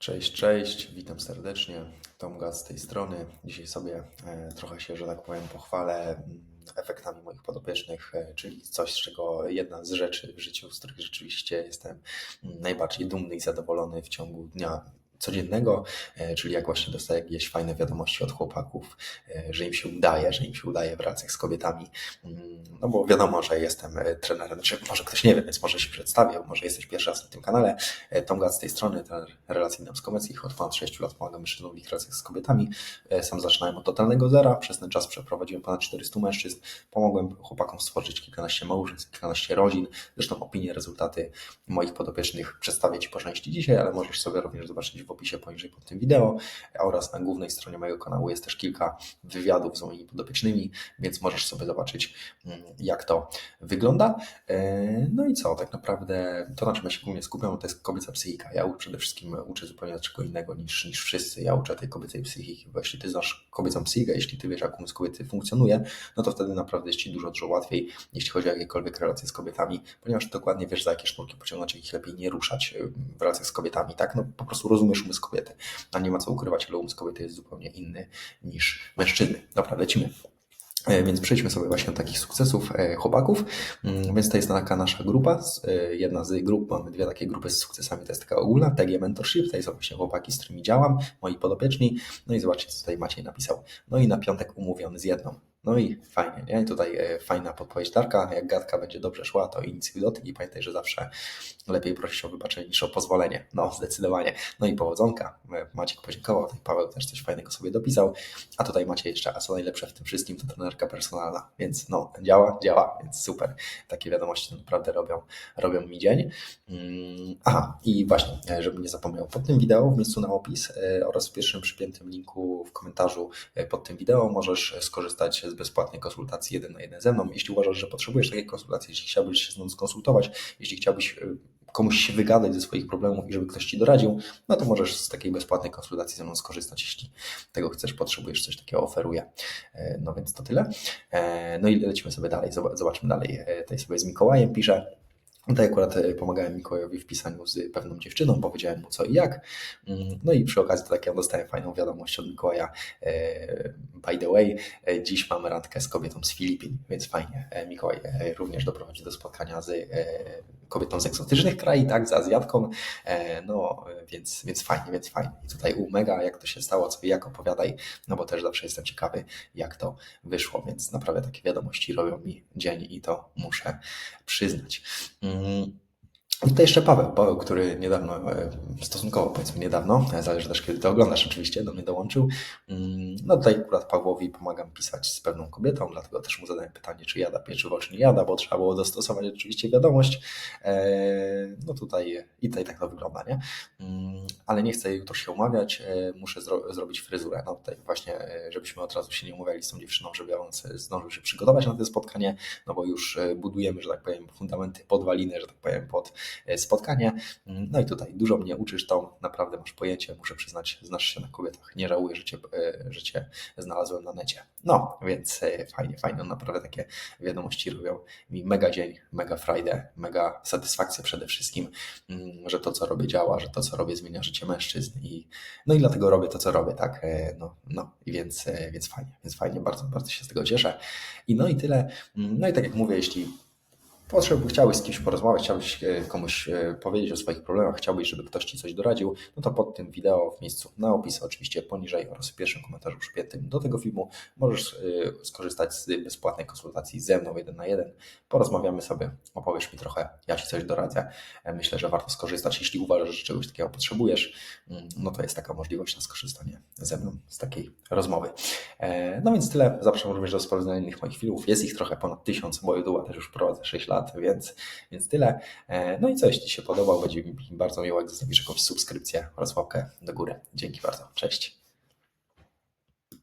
Cześć, cześć, witam serdecznie. Tom Gaz z tej strony. Dzisiaj sobie e, trochę się, że tak powiem, pochwalę mm, efektami moich podopiecznych, e, czyli coś, z czego jedna z rzeczy w życiu, z których rzeczywiście jestem mm, najbardziej dumny i zadowolony w ciągu dnia codziennego, e, czyli jak właśnie dostaję jakieś fajne wiadomości od chłopaków, e, że im się udaje, że im się udaje w relacjach z kobietami. Mm, No bo wiadomo, że jestem e, trenerem, czy może ktoś nie wie, więc może się przedstawię, może jesteś pierwszy raz na tym kanale. Tom Gac z tej strony, trener relacji damsko-męskich. Od ponad 6 lat pomagam mężczyznom w ich relacjach z kobietami. Sam zaczynałem od totalnego zera. Przez ten czas przeprowadziłem ponad 400 mężczyzn. Pomogłem chłopakom stworzyć kilkanaście małżeństw, kilkanaście rodzin. Zresztą opinie, rezultaty moich podopiecznych przedstawię Ci po części dzisiaj, ale możesz sobie również zobaczyć w opisie poniżej pod tym wideo oraz na głównej stronie mojego kanału jest też kilka wywiadów z moimi podopiecznymi, więc możesz sobie zobaczyć, mm, jak to wygląda. E, No i co, tak naprawdę to, na czym ja się głównie skupiam, to jest kobieca psychika. Ja przede wszystkim uczę zupełnie czego innego niż, niż wszyscy. Ja uczę tej kobiecej psychiki, bo jeśli ty znasz kobiecą psychikę, jeśli ty wiesz, jak umysł kobiety funkcjonuje, no to wtedy naprawdę jest ci dużo, dużo łatwiej, jeśli chodzi o jakiekolwiek relacje z kobietami, ponieważ dokładnie wiesz, za jakie sznurki pociągnąć, ich lepiej nie ruszać y, w relacjach z kobietami, tak? No po prostu rozumiesz umysł kobiety, a nie ma co ukrywać, ale umysł kobiety jest zupełnie inny niż mężczyzny. Dobra, lecimy. E, Więc przejdźmy sobie właśnie do takich sukcesów e, chłopaków. Mm, Więc to jest taka nasza grupa. e, Jedna z grup, mamy dwie takie grupy z sukcesami. To jest taka ogólna, TG Mentorship. Tutaj są właśnie chłopaki, z którymi działam, moi podopieczni. No i zobaczcie, co tutaj Maciej napisał. No i na piątek umówiony z jedną. No i fajnie, nie? Tutaj e, fajna podpowiedź Darka. Jak gadka będzie dobrze szła, to inicjuj dotyk i pamiętaj, że zawsze lepiej prosić o wybaczenie niż o pozwolenie. No, zdecydowanie. No i powodzonka. E, Maciek podziękował, tutaj Paweł też coś fajnego sobie dopisał. A tutaj macie jeszcze, a co najlepsze w tym wszystkim, to trenerka personalna, więc no, działa, działa, więc super. Takie wiadomości naprawdę robią, robią mi dzień. Mm, Aha, i właśnie, e, żebym nie zapomniał, pod tym wideo w miejscu na opis oraz w pierwszym przypiętym linku w komentarzu pod tym wideo możesz skorzystać z bezpłatnej konsultacji jeden na jeden ze mną. Jeśli uważasz, że potrzebujesz takiej konsultacji, jeśli chciałbyś się z mną skonsultować, jeśli chciałbyś e, komuś się wygadać ze swoich problemów i żeby ktoś Ci doradził, no to możesz z takiej bezpłatnej konsultacji ze mną skorzystać, jeśli tego chcesz, potrzebujesz, coś takiego oferuję. E, No więc to tyle. E, No i lecimy sobie dalej, Zob- zobaczmy dalej. Tutaj sobie z Mikołajem pisze. Tutaj akurat e, pomagałem Mikołajowi w pisaniu z pewną dziewczyną, powiedziałem mu co i jak. Mm, No i przy okazji tak ja dostałem fajną wiadomość od Mikołaja. E, By the way, e, dziś mamy randkę z kobietą z Filipin, więc fajnie. Mikołaj również doprowadzi do spotkania z kobietą z egzotycznych krajów, tak, z Azjatką. E, No więc, więc fajnie, więc fajnie. I tutaj u Mega, jak to się stało, co i jak opowiadaj, no bo też zawsze jestem ciekawy, jak to wyszło, więc naprawdę takie wiadomości robią mi dzień i to muszę przyznać. Mm. I tutaj jeszcze Paweł, Paweł, który niedawno, e, stosunkowo powiedzmy niedawno, e, zależy też kiedy to oglądasz oczywiście, do mnie dołączył. Mm, No tutaj akurat Pawłowi pomagam pisać z pewną kobietą, dlatego też mu zadałem pytanie, czy jada pieczywo, czy nie jada, bo trzeba było dostosować oczywiście wiadomość. E, No tutaj i tutaj tak to wygląda, nie? Mm, Ale nie chcę jutro się umawiać, muszę zro zrobić fryzurę. No tutaj właśnie, żebyśmy od razu się nie umawiali z tą dziewczyną, żeby on zdążył się przygotować na to spotkanie, no bo już budujemy, że tak powiem, fundamenty, podwaliny, że tak powiem, pod spotkanie. Mm, No i tutaj dużo mnie uczysz, to naprawdę masz pojęcie, muszę przyznać, znasz się na kobietach. Nie żałuję, że cię, e, że cię znalazłem na necie. No, więc e, fajnie, fajnie, naprawdę takie wiadomości robią mi mega dzień, mega Friday, mega satysfakcja przede wszystkim, mm, że to, co robię, działa, że to, co robię, zmienia życie mężczyzn i no i dlatego robię to, co robię, tak? E, No, no więc, e, więc fajnie, więc fajnie, bardzo, bardzo się z tego cieszę. I no i tyle. Mm, No i tak jak mówię, jeśli potrzeb, chciałbyś z kimś porozmawiać, chciałbyś e, komuś e, powiedzieć o swoich problemach, chciałbyś, żeby ktoś Ci coś doradził, no to pod tym wideo w miejscu na opis, oczywiście poniżej oraz w pierwszym komentarzu przypiętym do tego filmu możesz e, skorzystać z bezpłatnej konsultacji ze mną jeden na jeden. Porozmawiamy sobie, opowiesz mi trochę, ja Ci coś doradzę. Myślę, że warto skorzystać, jeśli uważasz, że czegoś takiego potrzebujesz, mm, no to jest taka możliwość na skorzystanie ze mną z takiej rozmowy. No więc tyle. Zapraszam również do sprawdzenia innych moich filmów. Jest ich trochę ponad tysiąc, bo YouTube'a też już prowadzę 6 lat, więc, więc tyle. E, No i co, jeśli się podobał, będzie mi bardzo miło, jak zostawisz jakąś subskrypcję oraz łapkę do góry. Dzięki bardzo. Cześć.